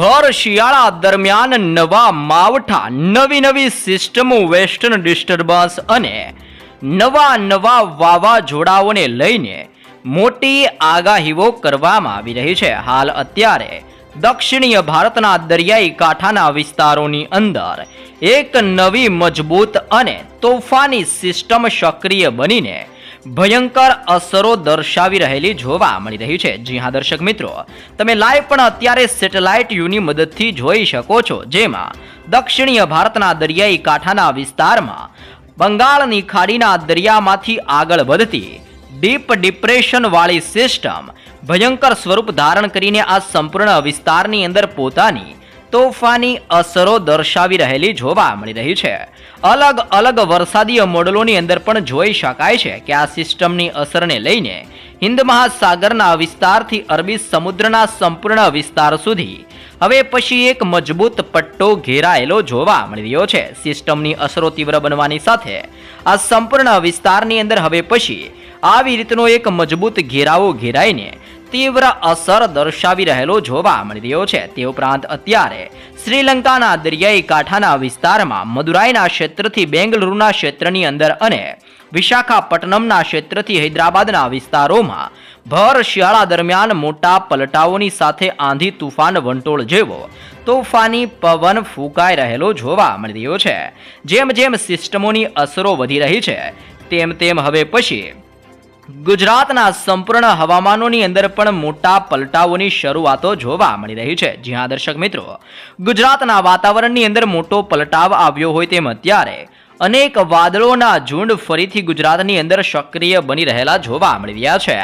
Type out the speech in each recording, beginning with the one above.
ભર શિયાળા દરમિયાન નવા માવઠા, નવી નવી સિસ્ટમો, વેસ્ટર્ન ડિસ્ટર્બન્સ અને નવા નવા વાવાઝોડાઓને લઈને મોટી આગાહીઓ કરવામાં આવી રહી છે. હાલ અત્યારે દક્ષિણીય ભારતના દરિયાઈ કાંઠાના વિસ્તારોની અંદર એક નવી મજબૂત અને તોફાની સિસ્ટમ સક્રિય બનીને ભયંકર અસરો દર્શાવી રહેલી જોવા મળી રહી છે. જી હા, દર્શક મિત્રો, તમે લાઈવ પણ અત્યારે સેટેલાઇટ યુની મદદથી જોઈ શકો છો, જેમાં દક્ષિણીય ભારતના દરિયાઈ કાંઠાના વિસ્તારમાં બંગાળની ખાડીના દરિયામાંથી આગળ વધતી ડીપ ડિપ્રેશન વાળી સિસ્ટમ ભયંકર સ્વરૂપ ધારણ કરીને આ સંપૂર્ણ વિસ્તારની અંદર પોતાની તોફાની અસરો દર્શાવી રહેલી જોવા મળી રહી છે. અલગ અલગ વરસાદીય મોડલોની અંદર પણ જોઈ શકાય છે કે આ સિસ્ટમની અસરને લઈને હિન્દ મહાસાગરના વિસ્તારથી અરબી સમુદ્રના સંપૂર્ણ વિસ્તાર સુધી હવે પછી એક મજબૂત પટ્ટો ઘેરાયેલો જોવા મળી રહ્યો છે. સિસ્ટમની અસરો તીવ્ર બનવાની સાથે આ સંપૂર્ણ વિસ્તારની અંદર હવે પછી આવી રીતનો એક મજબૂત ઘેરાવો ઘેરાઈને તીવ્ર અસર દર્શાવી રહેલો જોવા મળી રહ્યો છે. તે ઉપરાંત અત્યારે શ્રીલંકાના દરિયાઈ કાંઠાના વિસ્તારમાં મદુરાઈના ક્ષેત્રથી બેંગલુરુના ક્ષેત્રની અંદર અને વિશાખાપટ્ટનમના ક્ષેત્રથી હૈદરાબાદના વિસ્તારોમાં ભર શિયાળા દરમિયાન મોટા પલટાઓની સાથે આંધી તુફાન વંટોળ જેવો તોફાની પવન ફૂંકાઈ રહેલો જોવા મળી રહ્યો છે. જેમ જેમ સિસ્ટમોની અસરો વધી રહી છે, તેમ તેમ હવે પછી ગુજરાતના સંપૂર્ણ હવામાનોની અંદર પણ મોટા પલટાઓની શરૂઆતો જોવા મળી રહી છે. જ્યાં દર્શક મિત્રો. ગુજરાતના વાતાવરણની અંદર મોટો પલટાવ આવ્યો હોય તેમ અત્યારે અનેક વાદળોના ઝુંડ ફરીથી ગુજરાતની અંદર સક્રિય બની રહેલા જોવા મળી રહ્યા છે.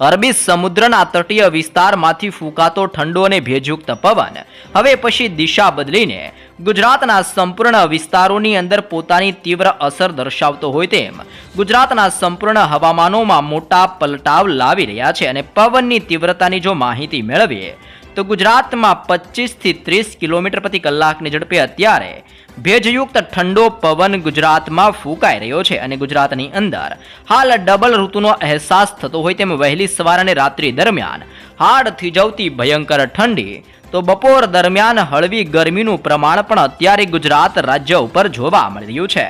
અરબી સમુદ્રના તટીય વિસ્તારમાંથી ફૂંકાતો ઠંડો અને ભેજયુક્ત પવન. હવે પછી દિશા બદલીને ગુજરાતના સંપૂર્ણ વિસ્તારોની અંદર પોતાની તીવ્ર અસર દર્શાવતો હોય તેમ ગુજરાતના સંપૂર્ણ હવામાનોમાં મોટા પલટાવ લાવી રહ્યા છે અને પવનની તીવ્રતાની જો માહિતી મેળવીએ તો ગુજરાતમાં પચીસથી ત્રીસ કિલોમીટર પ્રતિ કલાકની ઝડપે અત્યારે ભેજયુક્ત ઠંડો પવન ગુજરાતમાં ફૂંકાઈ રહ્યો છે અને ગુજરાતની અંદર હાલ ડબલ ઋતુનો અહેસાસ થતો હોય તેમ વહેલી સવાર અને રાત્રિ દરમિયાન હાડ થીજવતી ભયંકર ઠંડી તો બપોર દરમિયાન હળવી ગરમીનું પ્રમાણ પણ અત્યારે ગુજરાત રાજ્ય ઉપર જોવા મળી રહ્યું છે.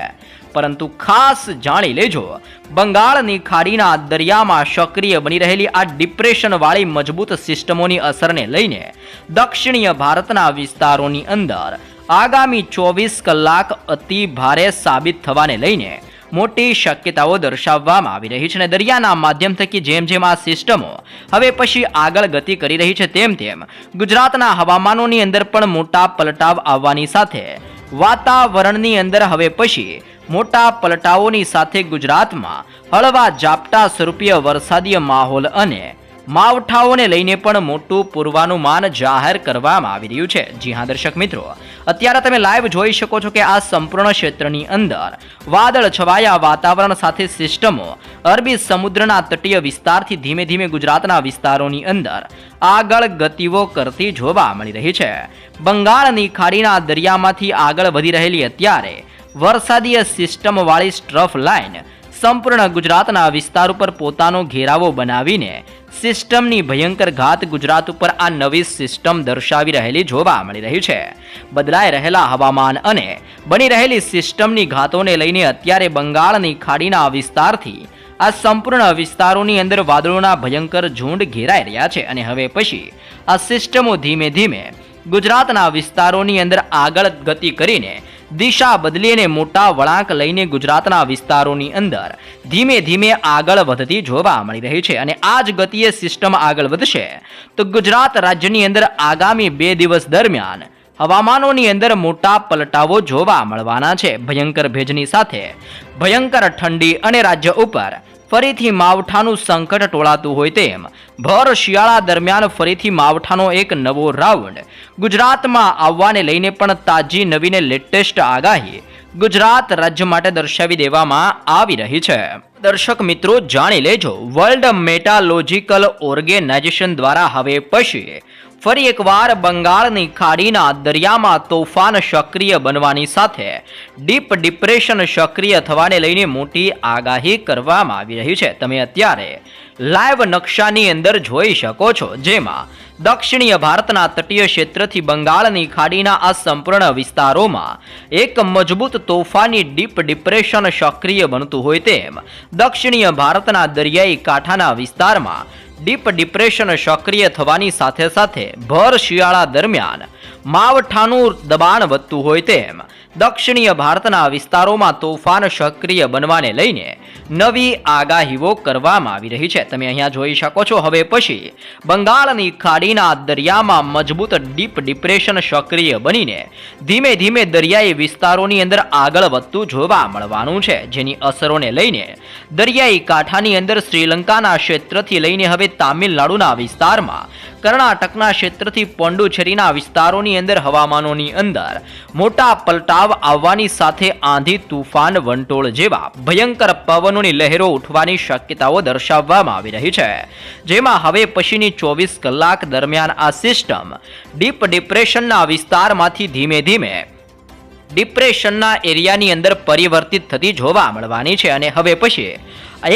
પરંતુ ખાસ જાણી લેજો, બંગાળની ખાડીના દરિયામાં સક્રિય બની રહેલી આ ડિપ્રેશનવાળી મજબૂત સિસ્ટમોની અસરને લઈને દક્ષિણીય ભારતના વિસ્તારોની અંદર આગામી ચોવીસ કલાક અતિ ભારે સાબિત થવાને લઈને મોટી શક્યતાઓ દર્શાવવામાં આવી રહી છે અને દરિયાના માધ્યમ થકી જેમ જેમ આ સિસ્ટમો હવે પછી આગળ ગતિ કરી રહી છે તેમ તેમ ગુજરાતના હવામાનોની અંદર પણ મોટા પલટાવ આવવાની સાથે વાતાવરણની અંદર હવે પછી મોટા પલટાઓની સાથે ગુજરાતમાં હળવા ઝાપટા સ્વરૂપીય વરસાદીય માહોલ અને માવઠાઓને લઈને પણ મોટું પૂર્વાનુમાન જાહેર કરવામાં આવી રહ્યું છે. જી હા, દર્શક મિત્રો, અત્યારે તમે લાઈવ જોઈ શકો છો કે આ સંપૂર્ણ ક્ષેત્રની અંદર વાદળ છવાયા વાતાવરણ સાથે સિસ્ટમો અરબી સમુદ્રના તટીય વિસ્તારથી ધીમે ધીમે ગુજરાતના વિસ્તારોની અંદર આગળ ગતિઓ કરતી જોવા મળી રહી છે. બંગાળની ખાડીના દરિયામાંથી આગળ વધી રહેલી અત્યારે વરસાદીય સિસ્ટમવાળી સ્ટ્રફ લાઇન સંપૂર્ણ ગુજરાતના વિસ્તાર ઉપર પોતાનો ઘેરાવો બનાવીને સિસ્ટમની ભયંકર ઘાત ગુજરાત ઉપર આ નવી સિસ્ટમ દર્શાવી રહેલી જોવા મળી રહી છે. બદલાઈ રહેલા હવામાન અને બની રહેલી સિસ્ટમની ઘાતોને લઈને અત્યારે બંગાળની ખાડીના વિસ્તારથી આ સંપૂર્ણ વિસ્તારોની અંદર વાદળોના ભયંકર ઝુંડ ઘેરાઈ રહ્યા છે અને હવે પછી આ સિસ્ટમો ધીમે ધીમે ગુજરાતના વિસ્તારોની અંદર આગળ ગતિ કરીને દિશા બદલીને મોટા વળાંક લઈને ગુજરાતના વિસ્તારોની અંદર ધીમે ધીમે આગળ વધતી જોવા મળી રહી છે અને આ જ ગતિએ સિસ્ટમ આગળ વધશે. તો ગુજરાત રાજ્યની અંદર આગામી બે દિવસ દરમિયાન હવામાનોની અંદર મોટા પલટાવો જોવા મળવાના છે. ભયંકર ભેજની સાથે ભયંકર ઠંડી અને રાજ્ય ઉપર ફરીથી માવઠાનું સંકટ ટોળાતું હોય તેમ. ભર શિયાળા દરમિયાન ફરીથી માવઠાનો એક નવો રાઉન્ડ. ગુજરાતમાં આવવાને લઈને પણ તાજી નવીને લેટેસ્ટ આગાહી. ગુજરાત રાજ્ય માટે દર્શાવી દેવામાં આવી રહી છે. દર્શક મિત્રો, જાણી લેજો, વર્લ્ડ મેટાલોજિકલ ઓર્ગેનાઇઝેશન દ્વારા હવે પછી ફરી એકવાર બંગાળની ખાડીના દરિયામાં તોફાન સક્રિય બનવાની સાથે ડીપ ડિપ્રેશન સક્રિય થવાને લઈને મોટી આગાહી કરવામાં આવી રહી છે. તમે અત્યારે લાઈવ નકશાની અંદર જોઈ શકો છો, જેમાં દક્ષિણીય ભારતના તટીય ક્ષેત્રથી બંગાળની ખાડીના આ સંપૂર્ણ વિસ્તારોમાં એક મજબૂત તોફાની ડીપ ડિપ્રેશન સક્રિય બનતું હોય તેમ દક્ષિણીય ભારતના દરિયાઈ કાંઠાના વિસ્તારમાં ડીપ ડિપ્રેશન સક્રિય થવાની સાથે સાથે ભર શિયાળા દરમિયાન માવઠાનું દબાણ વધતું હોય તેમ દક્ષિણીય ભારતના વિસ્તારોમાં તોફાન સક્રિય બનવાને લઈને નવી આગાહીઓ કરવામાં આવી રહી છે. તમે અહીંયા જોઈ શકો છો. હવે પછી બંગાળની ખાડીના દરિયામાં મજબૂત ડીપ ડિપ્રેશન સક્રિય બનીને ધીમે ધીમે દરિયાઈ વિસ્તારોની અંદર આગળ વધતું જોવા મળવાનું છે. જેની અસરોને લઈને દરિયાઈ કાંઠાની અંદર શ્રીલંકાના ક્ષેત્રથી લઈને હવે તામિલનાડુના વિસ્તારમાં કર્ણાટકના ક્ષેત્રથી પોંડુચેરીના વિસ્તારોની અંદર હવામાનોની અંદર મોટા પલટાવ આવવાની સાથે આંધી, તુફાન, વંટોળ જેવા ભયંકર પવનોની લહેરો ઉઠવાની શક્યતાઓ દર્શાવવામાં આવી રહી છે. જેમાં હવે પછીની ચોવીસ કલાક દરમિયાન આ સિસ્ટમ ડીપ ડિપ્રેશનના વિસ્તારમાંથી ધીમે ધીમે ડિપ્રેશનના એરિયાની અંદર પરિવર્તિત થતી જોવા મળવાની છે અને હવે પછી,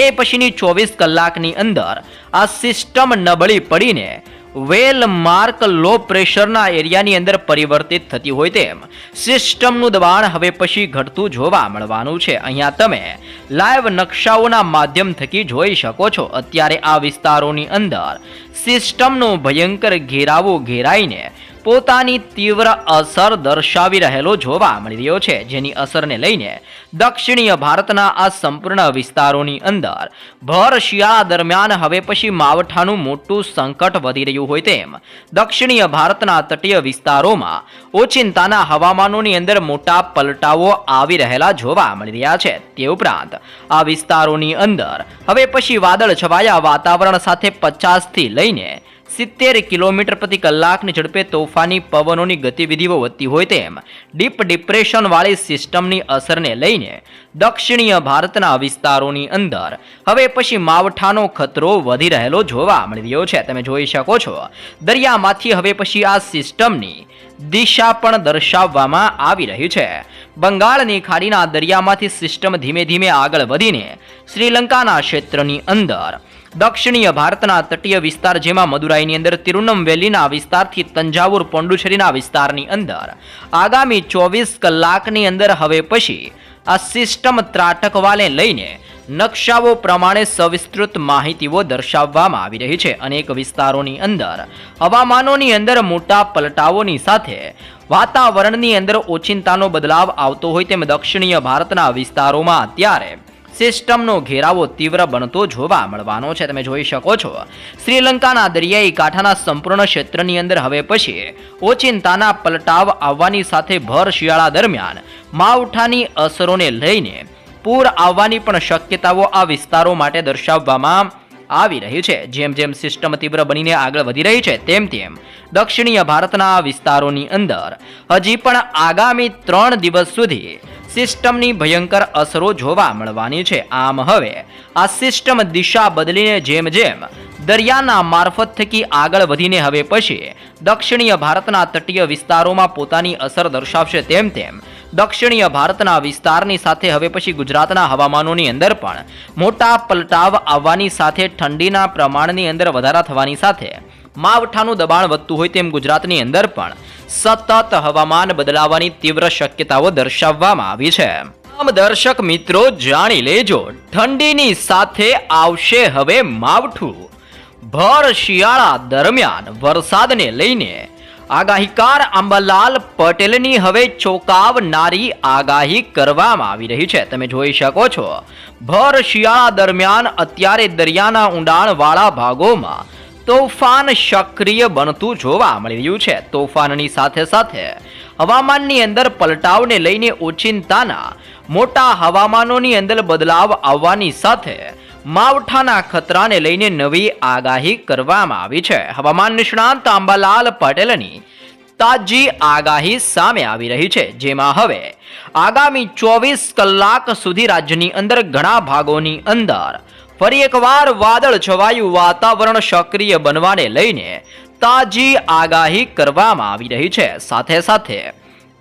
એ પછીની ચોવીસ કલાકની અંદર આ સિસ્ટમ નબળી પડીને વેલ માર્ક લો પ્રેશરના એરિયાની અંદર પરિવર્તિત થતી હોય તેમ સિસ્ટમનું દબાણ હવે પછી ઘટતું જોવા મળવાનું છે. અહીંયા તમે લાઈવ નકશાઓના માધ્યમ થકી જોઈ શકો છો. અત્યારે આ વિસ્તારોની અંદર સિસ્ટમનો ભયંકર ઘેરાવો ઘેરાઈને પોતાની તીવ્ર અસર દર્શાવી રહેલો જોવા મળી રહ્યો છે, જેની અસરને લઈને દક્ષિણીય ભારતના આ સંપૂર્ણ વિસ્તારોની અંદર ભર શિયાળા દરમિયાન હવે પછી માવઠાનું મોટું સંકટ વધી રહ્યું હોય તેમ, દક્ષિણીય ભારતના તટીય વિસ્તારોમાં ઓચિંતાના હવામાનોની અંદર મોટા પલટાઓ આવી રહેલા જોવા મળી રહ્યા છે. તે ઉપરાંત આ વિસ્તારોની અંદર હવે પછી વાદળ છવાયા વાતાવરણ સાથે પચાસથી લઈને સિત્તેર કિલોમીટર પ્રતિ કલાકની ઝડપે તોફાની પવનોની ગતિવિધિઓ વધતી હોય તેમ ડીપ ડિપ્રેશનવાળી સિસ્ટમની અસરને લઈને દક્ષિણીય ભારતના વિસ્તારોની અંદર હવે પછી માવઠાનો ખતરો વધી રહેલો જોવા મળી રહ્યો છે. તમે જોઈ શકો છો, દરિયામાંથી હવે પછી આ સિસ્ટમની દિશા પણ દર્શાવવામાં આવી રહી છે. બંગાળની ખાડીના દરિયામાંથી સિસ્ટમ ધીમે ધીમે આગળ વધીને શ્રીલંકાના ક્ષેત્રની અંદર દક્ષિણીય ભારતના તટીય વિસ્તાર જેમાં મદુરાઈની અંદર તિરુનમવેલીના વિસ્તારથી તંજાવુર પોંડુચેરીના વિસ્તારની અંદર. આગામી ચોવીસ કલાકની અંદર હવે પછી આ સિસ્ટમ ત્રાટકવાને લઈને નકશાઓ પ્રમાણે સવિસ્તૃત માહિતીઓ દર્શાવવામાં આવી રહી છે. અનેક વિસ્તારોની અંદર હવામાનોની અંદર મોટા પલટાઓની સાથે વાતાવરણની અંદર ઓચિંતાનો બદલાવ આવતો હોય તેમ દક્ષિણીય ભારતના વિસ્તારોમાં અત્યારે સિસ્ટમનો ઘેરાવો તીવ્ર બનતો જોવા મળવાનો છે. તમે જોઈ શકો છો. શ્રીલંકાના દરિયાઈ કાંઠાના સંપૂર્ણ ક્ષેત્રની અંદર હવે પછી ઓચિંતાના પલટાવ આવવાની સાથે ભર શિયાળા દરમિયાન માવઠાની અસરોને લઈને પૂર આવવાની પણ શક્યતાઓ આ વિસ્તારો માટે દર્શાવવામાં આવી રહી છે. જેમ જેમ સિસ્ટમ તીવ્ર બનીને આગળ વધી રહી છે, તેમ તેમ દક્ષિણીય ભારતના વિસ્તારોની અંદર હજી પણ આગામી ત્રણ દિવસ સુધી સિસ્ટમની ભયંકર અસરો જોવા મળવાની છે. આમ હવે આ સિસ્ટમ દિશા બદલીને જેમ જેમ દરિયાના મારફત થકી આગળ વધીને હવે પછી દક્ષિણીય ભારતના તટીય વિસ્તારોમાં પોતાની અસર દર્શાવશે, તેમ તેમ દક્ષિણીય ભારતના વિસ્તારની સાથે હવે પછી ગુજરાતના હવામાનોની અંદર પણ મોટા પલટાવ આવવાની સાથે ઠંડીના પ્રમાણની અંદર વધારા થવાની સાથે માવઠાનું દબાણ વધતું હોય તેમ ગુજરાતની અંદર પણ સતત હવામાન બદલાવાની તીવ્ર શક્યતાઓ દર્શાવવામાં આવી છે. આમ દર્શક મિત્રો, જાણી લેજો, ઠંડીની સાથે આવશે હવે માવઠું. ભર શિયાળા દરમિયાન વરસાદને લઈને આગાહીકાર અંબાલાલ પટેલની હવે ચોંકાવનારી આગાહી કરવામાં આવી રહી છે. તમે જોઈ શકો છો, ભર શિયાળા દરમિયાન અત્યારે દરિયાના ઊંડાણવાળા ભાગોમાં તોફાન સક્રિય બનતું જોવા મળી રહ્યું છે. તોફાનની સાથે સાથે હવામાનની અંદર પલટાવને લઈને ઓચિંતાના મોટા હવામાનોની અંદર બદલાવ આવવાની સાથે માવઠાના ખતરાને લઈને નવી આગાહી કરવામાં આવી છે. હવામાન નિષ્ણાંત આંબાલાલ પટેલની તાજી આગાહી સામે આવી રહી છે. જેમાં હવે આગામી ચોવીસ કલાક સુધી રાજ્યની અંદર ઘણા ભાગોની અંદર ફરી એકવાર વાદળ છવાયું વાતાવરણ સક્રિય બનવાને લઈને તાજી આગાહી કરવામાં આવી રહી છે. સાથે સાથે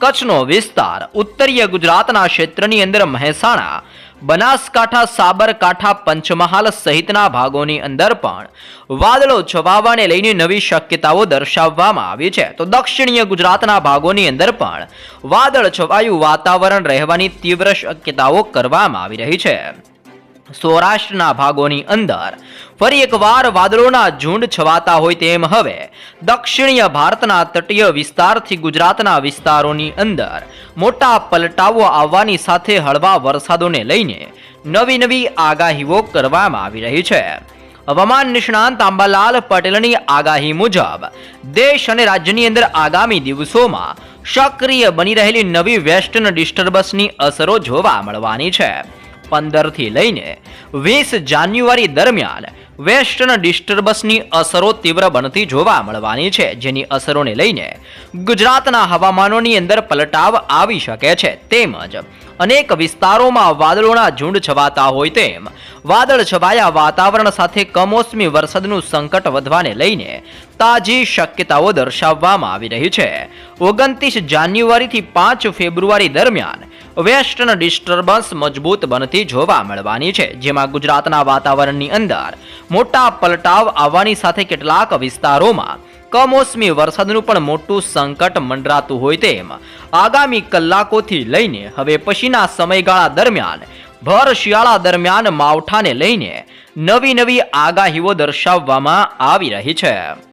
કચ્છનો વિસ્તાર ઉત્તરીય ગુજરાતના ક્ષેત્રની અંદર મહેસાણા બનાસકાંઠા, સાબરકાંઠા, પંચમહાલ સહિતના ભાગોની અંદર પણ વાદળો છવાવાને લઈને નવી શક્યતાઓ દર્શાવવામાં આવી છે. તો દક્ષિણીય ગુજરાતના ભાગોની અંદર પણ વાદળ છવાયું વાતાવરણ રહેવાની તીવ્ર શક્યતાઓ કરવામાં આવી રહી છે. સૌરાષ્ટ્રના ભાગોની અંદર. ફરી એકવાર વાદળોના ઝુંડ છવાતા હોય તેમ હવે દક્ષિણીય ભારતના તટીય વિસ્તારથી ગુજરાતના વિસ્તારોની અંદર મોટા પલટાવો આવવાની સાથે હળવા વરસાદોને લઈને નવી નવી આગાહીઓ કરવામાં આવી રહી છે. હવામાન નિષ્ણાંત આંબાલાલ પટેલની આગાહી મુજબ દેશ અને રાજ્યની અંદર આગામી દિવસોમાં સક્રિય બની રહેલી નવી વેસ્ટર્ન ડિસ્ટર્બન્સની અસરો જોવા મળવાની છે. પંદરથી લઈને વીસ જાન્યુઆરી દરમિયાન વેસ્ટર્ન ડિસ્ટર્બન્સની અસરો તીવ્ર બનતી જોવા મળવાની છે, જેની અસરોને લઈને ગુજરાતના હવામાનોની અંદર પલટાવ આવી શકે છે. તેમજ અનેક વિસ્તારોમાં વાદળોના ઝુંડ છવાતા હોય તેમ વાદળ છવાયા વાતાવરણ સાથે કમોસમી વરસાદનું સંકટ વધવાને લઈને તાજી શક્યતાઓ દર્શાવવામાં આવી રહી છે. ઓગણત્રીસ જાન્યુઆરીથી પાંચ ફેબ્રુઆરી દરમિયાન વેસ્ટર્ન ડિસ્ટર્બન્સ મજબૂત બનતી જોવા મળવાની છે, જેમાં ગુજરાતના વાતાવરણની અંદર મોટા પલટાવ આવવાની સાથે કેટલાક વિસ્તારોમાં કમોસમી વરસાદનું પણ મોટું સંકટ મંડરાતું હોય તેમ આગામી કલાકોથી લઈને હવે પછીના સમયગાળા દરમિયાન ભર શિયાળા દરમિયાન માવઠાને લઈને નવી નવી આગાહીઓ દર્શાવવામાં આવી રહી છે.